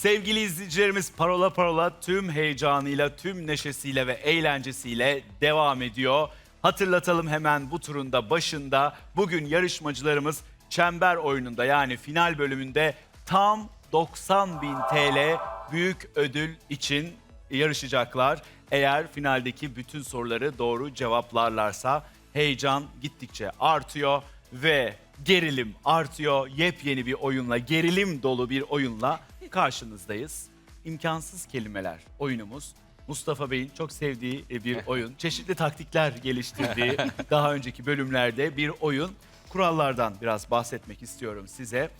Sevgili izleyicilerimiz Parola Parola tüm heyecanıyla, tüm neşesiyle ve eğlencesiyle devam ediyor. Hatırlatalım hemen bu turunda başında bugün yarışmacılarımız çember oyununda yani final bölümünde tam 90 bin TL büyük ödül için yarışacaklar. Eğer finaldeki bütün soruları doğru cevaplarlarsa heyecan gittikçe artıyor ve gerilim artıyor. Yepyeni bir oyunla, gerilim dolu bir oyunla karşınızdayız. İmkansız kelimeler oyunumuz. Mustafa Bey'in çok sevdiği bir oyun. Çeşitli taktikler geliştirdiği daha önceki bölümlerde bir oyun. Kurallardan biraz bahsetmek istiyorum size.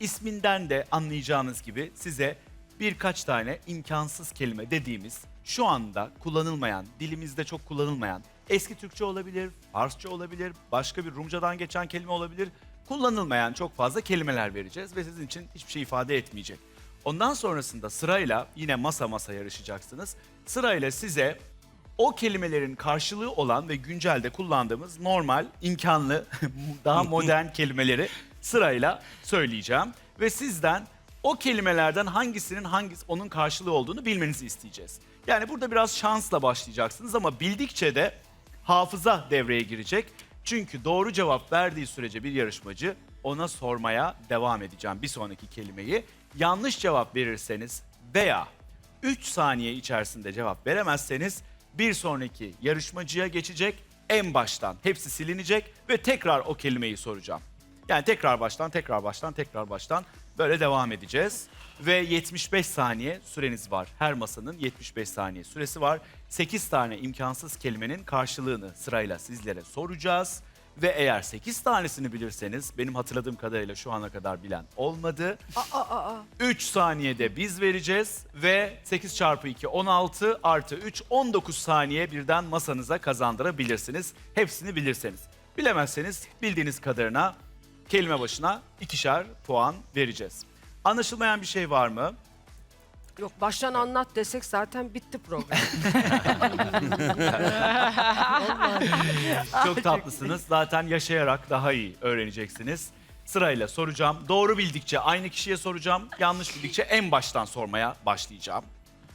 İsminden de anlayacağınız gibi size birkaç tane imkansız kelime dediğimiz şu anda kullanılmayan, dilimizde çok kullanılmayan, eski Türkçe olabilir, Farsça olabilir, başka bir Rumcadan geçen kelime olabilir. Kullanılmayan çok fazla kelimeler vereceğiz ve sizin için hiçbir şey ifade etmeyecek. Ondan sonrasında sırayla yine masa masa yarışacaksınız. Sırayla size o kelimelerin karşılığı olan ve güncelde kullandığımız normal, imkanlı, daha modern kelimeleri sırayla söyleyeceğim. Ve sizden o kelimelerden hangisinin hangisi onun karşılığı olduğunu bilmenizi isteyeceğiz. Yani burada biraz şansla başlayacaksınız ama bildikçe de hafıza devreye girecek. Çünkü doğru cevap verdiği sürece bir yarışmacı ona sormaya devam edeceğim bir sonraki kelimeyi. Yanlış cevap verirseniz veya 3 saniye içerisinde cevap veremezseniz bir sonraki yarışmacıya geçecek. En baştan hepsi silinecek ve tekrar o kelimeyi soracağım. Yani tekrar baştan, tekrar baştan, tekrar baştan böyle devam edeceğiz. Ve 75 saniye süreniz var. Her masanın 75 saniye süresi var. 8 tane imkansız kelimenin karşılığını sırayla sizlere soracağız. Ve eğer 8 tanesini bilirseniz benim hatırladığım kadarıyla şu ana kadar bilen olmadı. 3 saniyede biz vereceğiz ve 8 çarpı 2 16 artı 3 19 saniye birden masanıza kazandırabilirsiniz. Hepsini bilirseniz. Bilemezseniz bildiğiniz kadarına kelime başına ikişer puan vereceğiz. Anlaşılmayan bir şey var mı? Yok baştan anlat desek zaten bitti program. Çok tatlısınız. Zaten yaşayarak daha iyi öğreneceksiniz. Sırayla soracağım. Doğru bildikçe aynı kişiye soracağım. Yanlış bildikçe en baştan sormaya başlayacağım.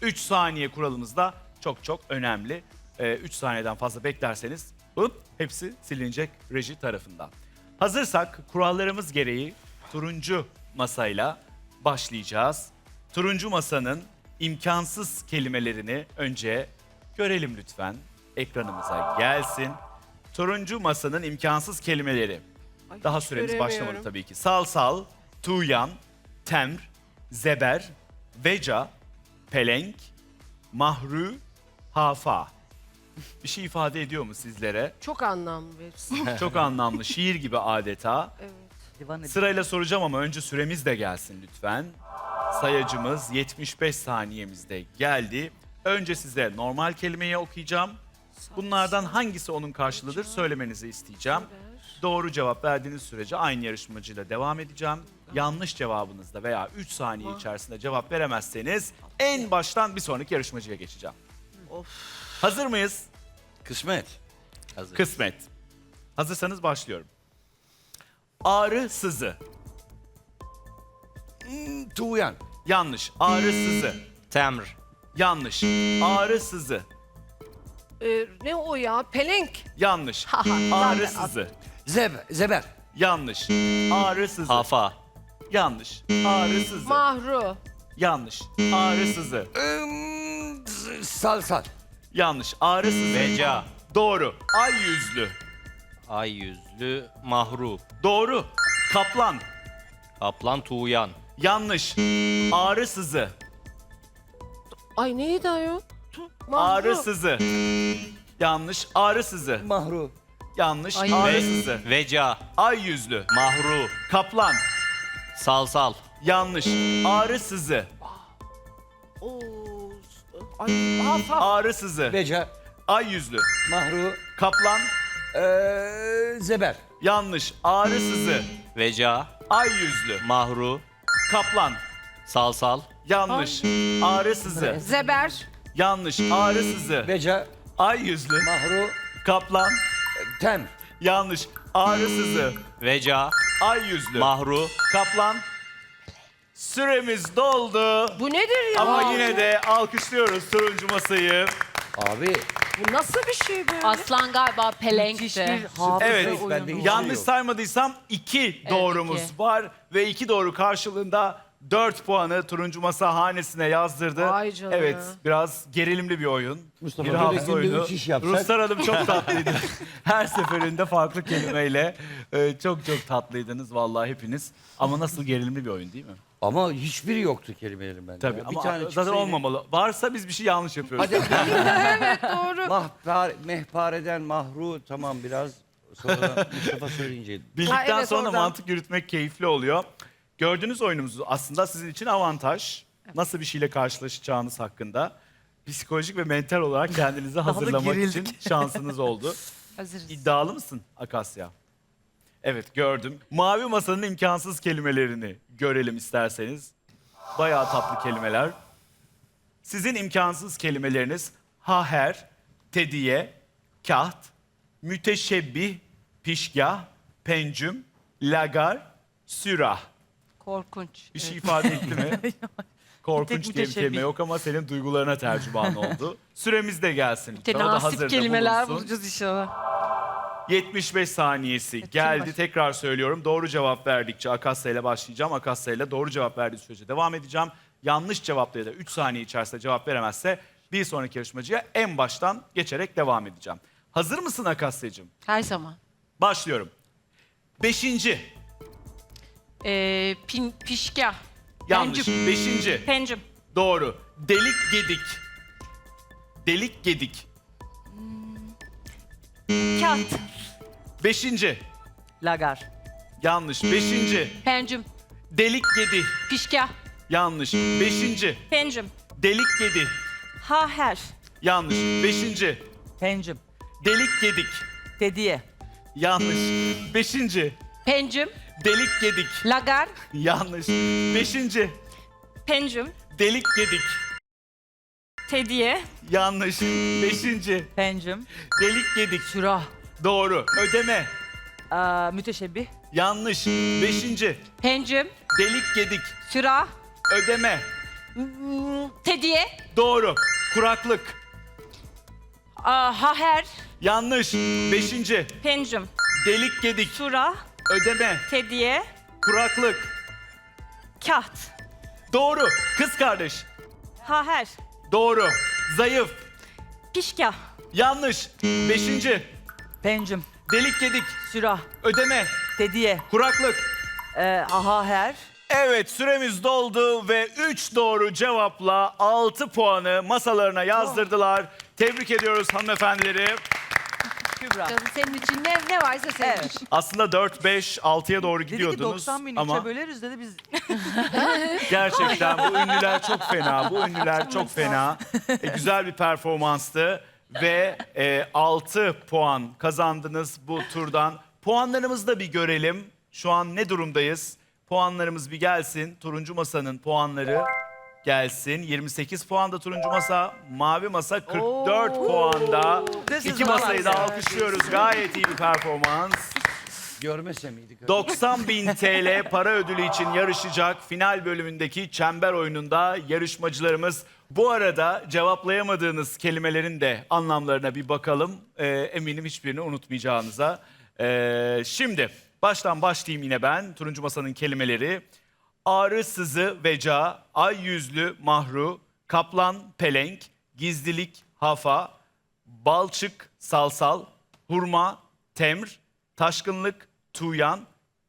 3 saniye kuralımız da çok çok önemli. 3 saniyeden fazla beklerseniz hop, hepsi silinecek reji tarafından. Hazırsak kurallarımız gereği turuncu masayla başlayacağız. Turuncu masanın imkansız kelimelerini önce görelim lütfen. Ekranımıza gelsin. Turuncu masanın imkansız kelimeleri. Ay, Daha hiç süremiz göremiyorum. başlamadı tabii ki. Salsal, tuğyan, temr, zeber, veca, pelenk, mahru, hafa. Bir şey ifade ediyor mu sizlere? Çok anlamlı hepsi. Çok anlamlı, şiir gibi adeta. evet. Sırayla soracağım ama önce süremiz de gelsin lütfen. Sayacımız 75 saniyemizde geldi. Önce size normal kelimeyi okuyacağım. Bunlardan hangisi onun karşılığıdır söylemenizi isteyeceğim. Doğru cevap verdiğiniz sürece aynı yarışmacıyla devam edeceğim. Yanlış cevabınızda veya 3 saniye içerisinde cevap veremezseniz en baştan bir sonraki yarışmacıya geçeceğim. Hazır mıyız? Kısmet. Hazır. Kısmet. Hazırsanız başlıyorum. Ağrı sızı. Hmm, Tuğyan. Yanlış. Ağrı sızı. Temr. Yanlış. Ağrı sızı. Ee, ne o ya? Pelenk. Yanlış. Ha, ha, Ağrı ben de sızı. Zeb, zeber. Yanlış. Ağrı sızı. Hafa. Yanlış. Ağrı sızı. Mahru. Yanlış. Ağrı sızı. Hmm, z- salsal. Yanlış. Ağrı sızı. Veca. Doğru. Ay yüzlü. Ay yüzlü. Mahru. Doğru. Kaplan. Kaplan tuğyan. Yanlış. Ağrı sızı. Ay neydi ayol? Ağrı sızı. Yanlış. Ağrı sızı. Mahru. Yanlış. Ay. Ağrı sızı. Veca. Ay yüzlü. Mahru. Kaplan. Salsal. Yanlış. Ağrı sızı. Oğuz. Ay. Ağrı sızı. Beca. Ay yüzlü. Mahru. Kaplan. Ee, zeber. Yanlış. Ağrı sızı. Veca. Ay yüzlü. Mahru. Kaplan. Salsal. Yanlış. Ağrı sızı. Zeber. Yanlış. Ağrı sızı. Beca. Ay yüzlü. Mahru. Kaplan. Tem. Yanlış. Ağrı sızı. Veca. Ay yüzlü. Mahru. Kaplan. Süremiz doldu. Bu nedir ya? Ama yine de alkışlıyoruz turuncu masayı. Abi Bu nasıl bir şey böyle? Aslan galiba pelenkti. hafıza Evet, oyunu. bende hiç- Yanlış yok. saymadıysam iki doğrumuz iki. var ve iki doğru karşılığında 4 puanı turuncu masa hanesine yazdırdı. Vay canına. Evet, biraz gerilimli bir oyun. Mustafa, bir böyle hafıza günde oyunu. üç iş yapsak- Ruslar Hanım çok tatlıydı. Her seferinde farklı kelimeyle e, çok çok tatlıydınız vallahi hepiniz. Ama nasıl gerilimli bir oyun değil mi? Ama hiçbiri yoktu kelimelerin bende. Tabii ya. ama zaten çıksaydı- olmamalı. Varsa biz bir şey yanlış yapıyoruz. Hadi Doğru. mahpar, mehpareden mahru tamam biraz sonra Mustafa söyleyince. Bildikten Ha, evet, sonra oradan. mantık yürütmek keyifli oluyor. Gördüğünüz oyunumuz aslında sizin için avantaj. Nasıl bir şeyle karşılaşacağınız hakkında psikolojik ve mental olarak kendinizi hazırlamak için şansınız oldu. Hazırız. İddialı mısın Akasya? Evet gördüm. Mavi masanın imkansız kelimelerini görelim isterseniz. Bayağı tatlı kelimeler. Sizin imkansız kelimeleriniz haher, tediye, kaht, müteşebbih, pişgah, pencüm, lagar, sürah. Korkunç. Bir şey ifade etti mi? Korkunç diye bir kelime yok ama senin duygularına tercüman oldu. Süremiz de gelsin. lütfen. O da Tenasip hazırda kelimeler bulacağız inşallah. 75 saniyesi geldi. Tekrar söylüyorum. Doğru cevap verdikçe Akasya ile başlayacağım. Akasya ile doğru cevap verdiği sürece devam edeceğim. Yanlış cevapla ya da 3 saniye içerisinde cevap veremezse bir sonraki yarışmacıya en baştan geçerek devam edeceğim. Hazır mısın Akasya'cığım? Her zaman. Başlıyorum. Beşinci. Ee, pin, pişka. Yanlış. Pencüm. Beşinci. Pencüm. Doğru. Delik gedik. Delik gedik. Kağıt. Beşinci. Lagar. Yanlış. Beşinci. Pencüm. Delik gedi. Pişka. Yanlış. Beşinci. Pencüm. Delik gedi. Haher. Yanlış. Beşinci. Pencüm. Delik gedik. Tediye. Yanlış. Beşinci. Pencüm. Delik gedik. Lagar. Yanlış. Beşinci. Pencüm. Delik gedik. Tediye. Yanlış. Beşinci. Pencüm. Delik gedik. Sürah. Doğru. Ödeme. Aa, müteşebbih. Yanlış. Beşinci. Pencüm. Delik gedik. Süra. Ödeme. Tediye. Doğru. Kuraklık. Aa, haher. Yanlış. Beşinci. Pencüm. Delik gedik. Sura. Ödeme. Tediye. Kuraklık. Kaht. Doğru. Kız kardeş. Haher. Doğru. Zayıf. Pişka. Yanlış. Beşinci. Pencüm. Delik gedik. Sürah. Ödeme. Tediye. Kuraklık. Ee, ahaher. Evet süremiz doldu ve 3 doğru cevapla 6 puanı masalarına yazdırdılar. Tebrik ediyoruz hanımefendileri. Kübra. Canım senin için ne, ne varsa senin Evet. için. Aslında 4, 5, 6'ya doğru Dedi ki gidiyordunuz 90 bin ama üçe böleriz dedi biz. gerçekten bu ünlüler çok fena. Bu ünlüler çok fena. E, güzel bir performanstı ve e, 6 puan kazandınız bu turdan. Puanlarımızı da bir görelim. Şu an ne durumdayız? Puanlarımız bir gelsin. Turuncu Masa'nın puanları gelsin. 28 puanda turuncu masa, mavi masa 44 puanda. This is İki masayı da nice. alkışlıyoruz. Gayet iyi bir performans. Görmese miydik? 90 bin TL para ödülü için yarışacak final bölümündeki çember oyununda yarışmacılarımız. Bu arada cevaplayamadığınız kelimelerin de anlamlarına bir bakalım. Ee, eminim hiçbirini unutmayacağınıza. Ee, şimdi baştan başlayayım yine ben. Turuncu Masa'nın kelimeleri. Ağrı, sızı, veca, ay yüzlü, mahru, kaplan, pelenk, gizlilik, hafa, balçık, salsal, hurma, temr, taşkınlık, tuyan,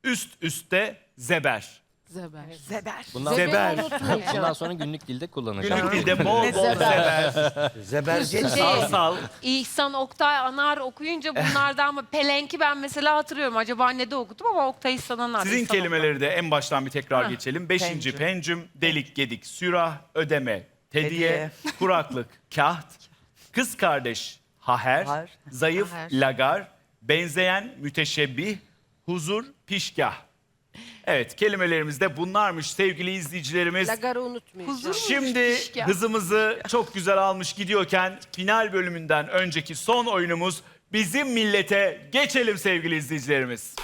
üst üste zeber. Zeber. Zeber. Bundan, Zeber. bundan sonra günlük dilde kullanacağım. Günlük dilde bol bol zeber, Zebercet. salsal. İhsan Oktay Anar okuyunca bunlardan ama Pelenk'i ben mesela hatırlıyorum. Acaba ne de okudum ama Oktay İhsan Anar. Sizin İhsan kelimeleri de en baştan bir tekrar geçelim. Beşinci Pencüm. pencüm, delik gedik, sürah, ödeme, tediye, Hediye. kuraklık, kaht, kız kardeş, haher, Haher. zayıf, Haher. lagar, benzeyen, müteşebbih, huzur, pişgah. Evet kelimelerimiz de bunlarmış sevgili izleyicilerimiz. Lagar'ı unutmayacağım. Şimdi hızımızı çok güzel almış gidiyorken final bölümünden önceki son oyunumuz bizim millete geçelim sevgili izleyicilerimiz.